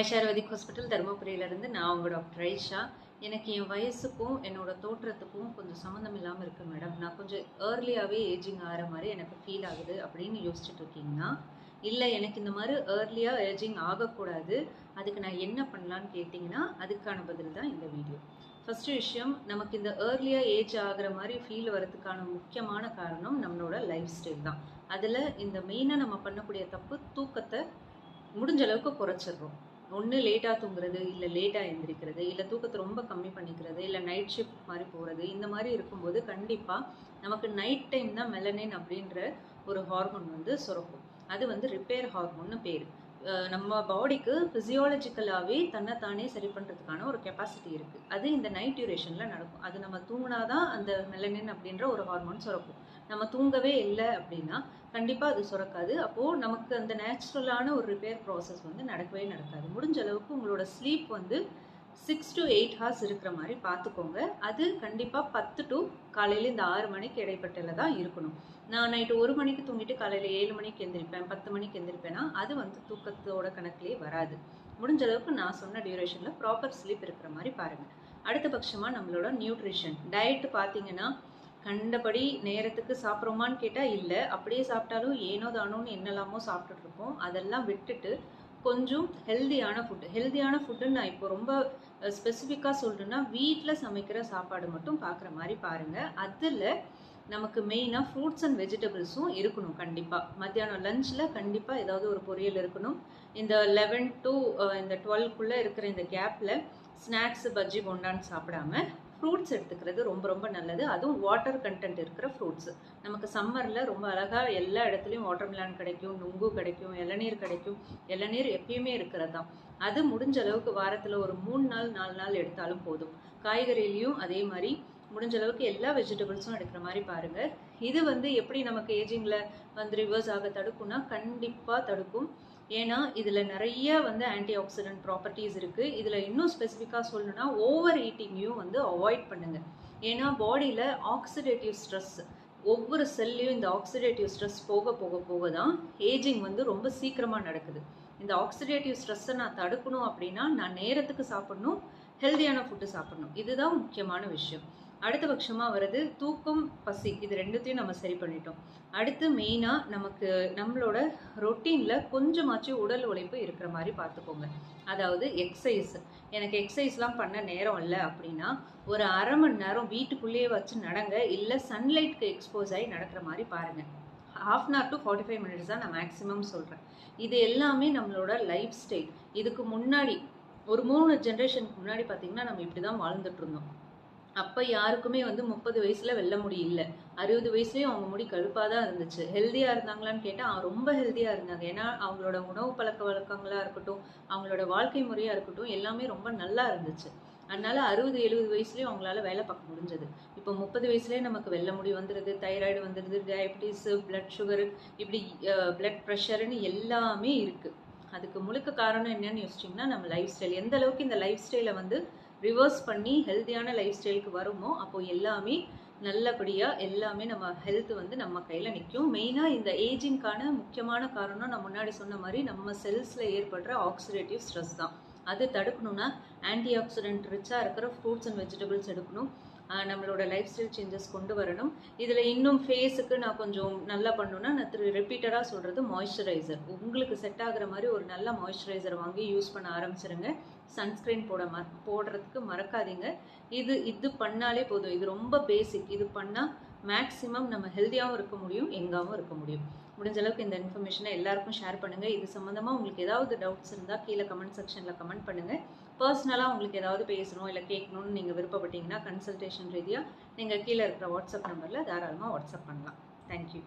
ஐஷார்வதிக் hospital தருமபுரியிலேருந்து நான் உங்கள் doctor Aisha. எனக்கு என் வயசுக்கும் என்னோடய தோற்றத்துக்கும் கொஞ்சம் சம்மந்தம் இல்லாமல் இருக்குது மேடம். நான் கொஞ்சம் ஏர்லியாகவே ஏஜிங் ஆகிற மாதிரி எனக்கு ஃபீல் ஆகுது அப்படின்னு யோசிச்சுட்டு இருக்கீங்கன்னா இல்லை எனக்கு இந்த மாதிரி ஏர்லியாக ஏஜிங் ஆகக்கூடாது. அதுக்கு நான் என்ன பண்ணலான்னு கேட்டிங்கன்னா அதுக்கான பதில் தான் இந்த வீடியோ ஃபஸ்ட்டு விஷயம் நமக்கு இந்த ஏர்லியாக ஏஜ் ஆகிற மாதிரி ஃபீல் வரதுக்கான முக்கியமான காரணம் நம்மளோட லைஃப் ஸ்டைல் தான். அதில் இந்த மெயினாக நம்ம பண்ணக்கூடிய தப்பு தூக்கத்தை முடிஞ்ச அளவுக்கு குறைச்சிடுறோம். ஒன்று லேட்டாக தூங்குறது இல்லை லேட்டாக எழுந்திரிக்கிறது இல்லை தூக்கத்தை ரொம்ப கம்மி பண்ணிக்கிறது இல்லை நைட் ஷிஃப்ட் மாதிரி போகிறது இந்த மாதிரி இருக்கும்போது கண்டிப்பாக நமக்கு நைட் டைம் தான் மெலனின் அப்படின்ற ஒரு ஹார்மோன் வந்து சுரக்கும். அது வந்து ரிப்பேர் ஹார்மோன்னு பேர். நம்ம பாடிக்கு ஃபிசியாலஜிக்கலாகவே தன்னைத்தானே சரி பண்ணுறதுக்கான ஒரு கெப்பாசிட்டி இருக்குது அது இந்த நைட் டியூரேஷனில் நடக்கும். அது நம்ம தூங்கினா தான் அந்த மெலனின் அப்படின்ற ஒரு ஹார்மோன் சுரக்கும். நம்ம தூங்கவே இல்லை அப்படின்னா கண்டிப்பாக அது சுரக்காது. அப்போது நமக்கு அந்த நேச்சுரலான ஒரு ரிப்பேர் ப்ராசஸ் வந்து நடக்கவே நடக்காது. முடிஞ்ச அளவுக்கு உங்களோட ஸ்லீப் வந்து சிக்ஸ் டு எயிட் ஹார்ஸ் இருக்கிற மாதிரி பார்த்துக்கோங்க. அது கண்டிப்பாக பத்து டு காலையில் இந்த ஆறு மணிக்கு இடைப்பட்டல தான் இருக்கணும். நான் நைட்டு ஒரு மணிக்கு தூங்கிட்டு காலையில் ஏழு மணிக்கு எந்திரிப்பேன் பத்து மணிக்கு எந்திரிப்பேன்னா அது வந்து தூக்கத்தோட கணக்குலேயே வராது. முடிஞ்ச அளவுக்கு நான் சொன்ன டியூரேஷனில் ப்ராப்பர் ஸ்லீப் இருக்கிற மாதிரி பாருங்கள் அடுத்த பட்சமாக நம்மளோட நியூட்ரிஷன் டயட் பார்த்தீங்கன்னா கண்டபடி நேரத்துக்கு சாப்பிட்றோமான்னு கேட்டால் இல்லை அப்படியே சாப்பிட்டாலும் ஏனோ தானோன்னு என்னெல்லாமோ சாப்பிட்டுட்டு அதெல்லாம் விட்டுட்டு கொஞ்சம் ஹெல்தியான ஃபுட்டு ஹெல்தியான ஃபுட்டுன்னு நான் இப்போ ரொம்ப ஸ்பெசிஃபிக்காக சொல்கிறேன்னா வீட்டில் சமைக்கிற சாப்பாடு மட்டும் பார்க்குற மாதிரி பாருங்கள் அதில் நமக்கு மெயினாக ஃப்ரூட்ஸ் அண்ட் வெஜிடபிள்ஸும் இருக்கணும் கண்டிப்பாக மத்தியானம் லஞ்சில் கண்டிப்பாக ஏதாவது ஒரு பொரியல் இருக்கணும். இந்த லெவன் டு இந்த டுவெல்க்குள்ளே இருக்கிற இந்த கேப்பில் ஸ்நாக்ஸ் பஜ்ஜி போண்டான்னு சாப்பிடாம ஃப்ரூட்ஸ் எடுத்துக்கிறது ரொம்ப ரொம்ப நல்லது. அதுவும் வாட்டர் கண்டென்ட் இருக்கிற ஃப்ரூட்ஸ் நமக்கு சம்மரில் ரொம்ப அழகாக எல்லா இடத்துலையும் வாட்டர் மிலான் கிடைக்கும் நுங்கு கிடைக்கும் இளநீர் கிடைக்கும். இளநீர் எப்பயுமே இருக்கிறது தான் அது முடிஞ்ச அளவுக்கு வாரத்தில் ஒரு மூணு நாள் நாலு நாள் எடுத்தாலும் போதும். காய்கறிலையும் அதே மாதிரி முடிஞ்ச அளவுக்கு எல்லா வெஜிடபிள்ஸும் எடுக்கிற மாதிரி பாருங்கள் இது வந்து எப்படி நமக்கு ஏஜிங்கில் வந்து ரிவர்ஸ் ஆக தடுக்கும்னா கண்டிப்பாக தடுக்கும். ஏன்னா இதில் நிறைய வந்து ஆன்டி ஆக்சிடென்ட் ப்ராப்பர்ட்டிஸ் இருக்குது இதில் இன்னும் ஸ்பெசிஃபிக்காக சொல்லணும்னா ஓவர் ஈட்டிங்கையும் வந்து அவாய்ட் பண்ணுங்கள் ஏன்னா பாடியில் ஆக்சிடேட்டிவ் ஸ்ட்ரெஸ் ஒவ்வொரு செல்லையும் இந்த ஆக்சிடேட்டிவ் ஸ்ட்ரெஸ் போக போக போக தான் ஏஜிங் வந்து ரொம்ப சீக்கிரமாக நடக்குது. இந்த ஆக்சிடேட்டிவ் ஸ்ட்ரெஸ்ஸை நான் தடுக்கணும் அப்படின்னா நான் நேரத்துக்கு சாப்பிடணும் ஹெல்தியான ஃபுட்டு சாப்பிடணும். இதுதான் முக்கியமான விஷயம். அடுத்த பட்சமாக வருது தூக்கம் பசி இது ரெண்டுத்தையும் நம்ம சரி பண்ணிட்டோம். அடுத்து மெயினாக நமக்கு நம்மளோட ரொட்டீனில் கொஞ்சமாச்சும் உடல் உழைப்பு இருக்கிற மாதிரி பார்த்துக்கோங்க. அதாவது எக்ஸசைஸ் எனக்கு எக்ஸசைஸ்லாம் பண்ண நேரம் இல்லை அப்படின்னா ஒரு அரை மணி நேரம் வீட்டுக்குள்ளேயே வச்சு நடங்க இல்லை சன்லைட்க்கு எக்ஸ்போஸ் ஆகி நடக்கிற மாதிரி பாருங்கள் half an hour to forty five minutes தான் நான் மேக்ஸிமம் சொல்கிறேன் இது எல்லாமே நம்மளோட லைஃப் ஸ்டைல் இதுக்கு முன்னாடி ஒரு மூணு ஜென்ரேஷனுக்கு முன்னாடி பார்த்தீங்கன்னா நம்ம இப்படி தான் வாழ்ந்துட்டு இருந்தோம். அப்போ யாருக்குமே வந்து முப்பது வயசில் வெள்ள முடி இல்லை. அறுபது வயசுலேயும் அவங்க முடி கழுப்பாக தான் இருந்துச்சு. ஹெல்த்தியாக இருந்தாங்களான்னு கேட்டால் ரொம்ப ஹெல்த்தியாக இருந்தாங்க. ஏன்னா அவங்களோட உணவு பழக்க வழக்கங்களாக இருக்கட்டும் அவங்களோட வாழ்க்கை முறையாக இருக்கட்டும் எல்லாமே ரொம்ப நல்லா இருந்துச்சு. அதனால அறுபது எழுபது வயசுலேயும் அவங்களால வேலை பார்க்க முடிஞ்சது. இப்போ முப்பது வயசுலேயே நமக்கு வெள்ள முடி வந்துடுது தைராய்டு வந்துடுது டயபிட்டிஸு பிளட் சுகர் இப்படி பிளட் ப்ரெஷருன்னு எல்லாமே இருக்குது அதுக்கு முழுக்க காரணம் என்னன்னு யோசிச்சிங்கன்னா நம்ம லைஃப் ஸ்டைல் எந்த அளவுக்கு இந்த லைஃப் ஸ்டைலை வந்து ரிவர்ஸ் பண்ணி ஹெல்த்தியான லைஃப் ஸ்டைலுக்கு வருமோ அப்போது எல்லாமே நல்லபடியாக எல்லாமே நம்ம ஹெல்த் வந்து நம்ம கையில் நிற்கும் மெயினாக இந்த ஏஜிங்க்கான முக்கியமான காரணம் நான் முன்னாடி சொன்ன மாதிரி நம்ம செல்ஸில் ஏற்படுற ஆக்சிடேட்டிவ் ஸ்ட்ரெஸ் தான். அது தடுக்கணும்னா ஆன்டி ஆக்சிடென்ட் ரிச்சாக இருக்கிற ஃப்ரூட்ஸ் அண்ட் வெஜிடபிள்ஸ் எடுக்கணும். நம்மளோட லைஃப் ஸ்டைல் சேஞ்சஸ் கொண்டு வரணும். இதில் இன்னும் ஃபேஸுக்கு நான் கொஞ்சம் நல்லா பண்ணணும்னா நான் திரு ரிப்பீட்டடாக சொல்கிறது மாய்ஸ்சரைசர் உங்களுக்கு செட் ஆகிற மாதிரி ஒரு நல்ல மாய்ஸ்சரைசர் வாங்கி யூஸ் பண்ண ஆரம்பிச்சிருங்க. சன்ஸ்க்ரீன் போட ம போடுறதுக்கு மறக்காதீங்க. இது இது பண்ணாலே போதும். இது ரொம்ப பேசிக் இது பண்ணால் மேக்ஸிமம் நம்ம ஹெல்த்தியாகவும் இருக்க முடியும் எங்காவும் இருக்க முடியும். முடிஞ்ச அளவுக்கு இந்த இன்ஃபர்மேஷனை எல்லாருக்கும் ஷேர் பண்ணுங்கள் இது சம்மந்தமாக உங்களுக்கு ஏதாவது டவுட்ஸ் இருந்தால் கீழே கமெண்ட் செக்ஷனில் கமெண்ட் பண்ணுங்கள் பர்சனலாக உங்களுக்கு ஏதாவது பேசணும் இல்லை கேட்கணும்னு நீங்கள் விருப்பப்பட்டீங்கன்னா கன்சல்டேஷன் ரீதியாக நீங்கள் கீழே இருக்கிற வாட்ஸ்அப் நம்பரில் தாராளமாக வாட்ஸ்அப் பண்ணலாம். தேங்க்யூ